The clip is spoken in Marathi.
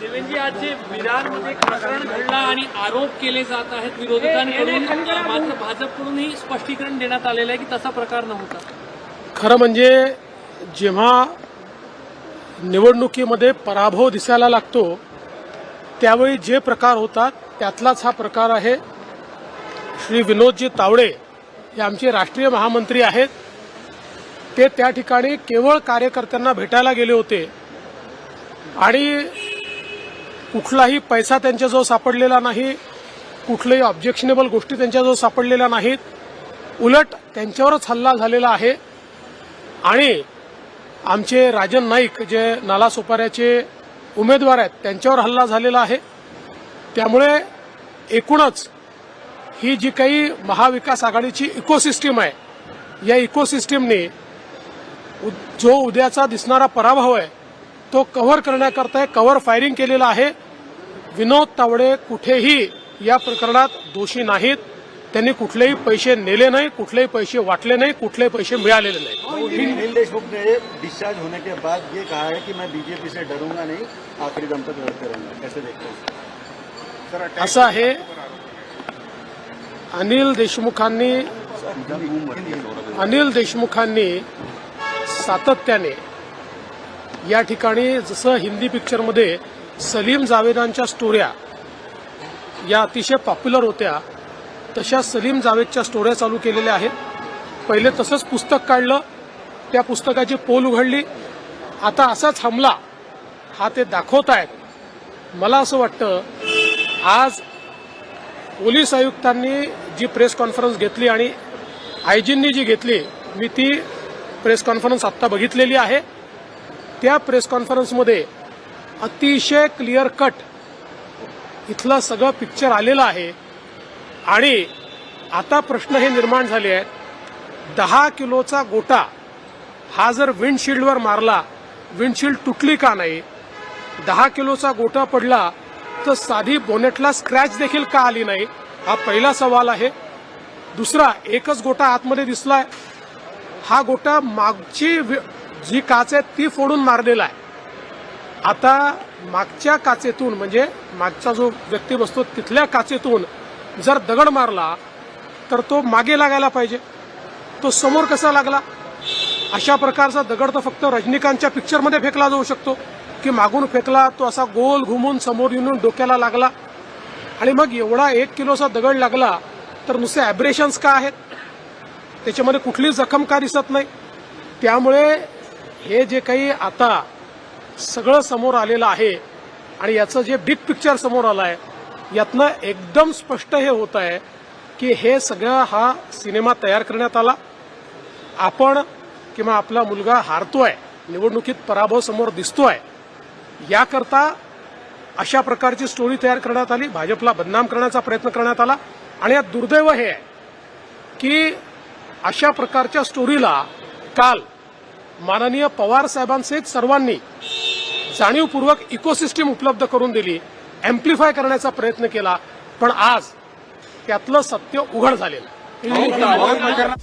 देवेंद्रजी आज जे विरारमध्ये प्रकरण घडला आणि आरोप केले जात आहेत विरोधकांकडून मात्र भाजपकडूनही स्पष्टीकरण देण्यात आलेलं आहे की तसा प्रकार नव्हता. खरं म्हणजे जेव्हा निवडणुकीमध्ये पराभव दिसायला लागतो त्यावेळी जे प्रकार होतात त्यातलाच हा प्रकार आहे. श्री विनोदजी तावडे हे आमचे राष्ट्रीय महामंत्री आहेत. ते त्या ठिकाणी केवळ कार्यकर्त्यांना भेटायला गेले होते. आणि कुठलाही पैसा त्यांच्याजवळ सापडलेला नाही कुठल्याही ऑब्जेक्शनेबल गोष्टी त्यांच्याजवळ सापडलेल्या नाहीत. उलट त्यांच्यावरच हल्ला झालेला आहे. आणि आमचे राजन नाईक जे नालासोपाऱ्याचे उमेदवार आहेत त्यांच्यावर हल्ला झालेला आहे. त्यामुळे एकूणच ही जी काही महाविकास आघाडीची इकोसिस्टीम आहे या इकोसिस्टीमने उ- जो उद्याचा दिसणारा पराभव आहे तो कव्हर करण्याकरता कव्हर फायरिंग केलेलं आहे. विनोद तावडे कुठेही या प्रकरणात दोषी नाहीत. त्यांनी कुठलेही पैसे नेले नाही कुठलेही पैसे वाटले नाही कुठलेही पैसे मिळालेले नाही. अनिल देशमुख ने डिस्चार्ज होने के बाद ये कहा है कि मैं बीजेपी से डरूंगा नहीं आखिरी दम तक लड़ते रहूंगा कैसे देखते हैं। असं आहे. अनिल देशमुखांनी अनिल देशमुखांनी सातत्याने या ठिकाणी जसं हिंदी पिक्चरमध्ये सलीम जावेदांच्या स्टोऱ्या या अतिशय पॉप्युलर होत्या तशा सलीम जावेदच्या स्टोऱ्या चालू केलेल्या आहेत. पहिले तसंच पुस्तक काढलं त्या पुस्तकाची पोल उघडली. आता असाच हमला हा ते दाखवत आहेत. मला असं वाटतं आज पोलीस आयुक्तांनी जी प्रेस कॉन्फरन्स घेतली आणि आयजींनी जी घेतली मी ती प्रेस कॉन्फरन्स आत्ता बघितलेली आहे. त्या प्रेस कॉन्फरन्समध्ये अतिशय क्लिअर कट इथलं सगळं पिक्चर आलेलं आहे. आणि आता प्रश्न हे निर्माण झाले आहेत. दहा किलोचा गोटा हा जर विंडशिल्डवर मारला विंडशिल्ड तुटली का नाही? दहा किलोचा गोटा पडला तर साधी बोनेटला स्क्रॅच देखील का आली नाही? हा पहिला सवाल आहे. दुसरा एकच गोटा आतमध्ये दिसलाय. हा गोटा मागची जी काच आहे ती फोडून मारलेला आहे. आता मागच्या काचेतून म्हणजे मागचा जो व्यक्ती बसतो तिथल्या काचेतून जर दगड मारला तर तो मागे लागायला पाहिजे. तो समोर कसा लागला? अशा प्रकारचा दगड तर फक्त रजनीकांतच्या पिक्चरमध्ये फेकला जाऊ शकतो की मागून फेकला तो असा गोल घुमून समोर येऊन डोक्याला लागला. आणि मग एवढा एक किलोचा दगड लागला तर नुसते ॲब्रेशन्स का आहेत? त्याच्यामध्ये कुठली जखम का दिसत नाही? त्यामुळे हे जे काही आता सगळं समोर आलेलं आहे आणि याचं जे बिग पिक्चर समोर आलं आहे यातनं एकदम स्पष्ट हे होत आहे की हे सगळं हा सिनेमा तयार करण्यात आला. आपण किंवा आपला मुलगा हारतोय निवडणुकीत पराभव समोर दिसतोय याकरता अशा प्रकारची स्टोरी तयार करण्यात आली. भाजपला बदनाम करण्याचा प्रयत्न करण्यात आला. आणि यात दुर्दैव हे आहे की अशा प्रकारच्या स्टोरीला काल माननीय पवार साहेबांसहित सर्वांनी जाणीवपूर्वक इकोसिस्टीम उपलब्ध करून दिली एम्प्लिफाय करण्याचा प्रयत्न केला पण आज त्यातलं सत्य उघड झालेलं आहे. हो, हो, हो.